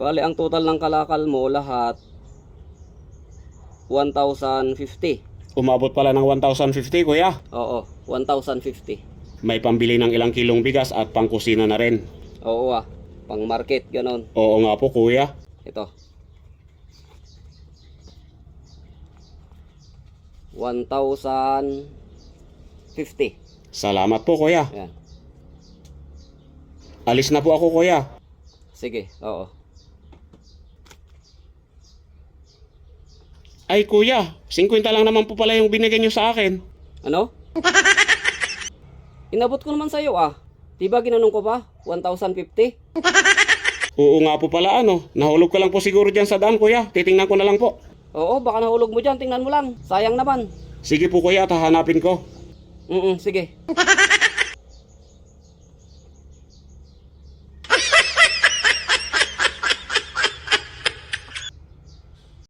Bali, ang total ng kalakal mo lahat 1,050. Umabot pala ng 1,050 kuya. Oo, 1,050. May pambili ng ilang kilong bigas at pangkusina na rin. Oo ah, pang market, ganon. Oo nga po kuya. Ito. 1,050. Salamat po kuya. Yan. Alis na po ako kuya. Sige, oo. Ay kuya, 50 lang naman po pala yung binigay niyo sa akin. Ano? Inabot ko naman sa'yo ah. Diba ginanong ko pa? 1,050? Oo nga po pala ano. Nahulog ka lang po siguro dyan sa daan kuya. Titingnan ko na lang po. Oo, baka nahulog mo dyan. Tingnan mo lang. Sayang naman. Sige po kuya at hahanapin ko. Mm sige.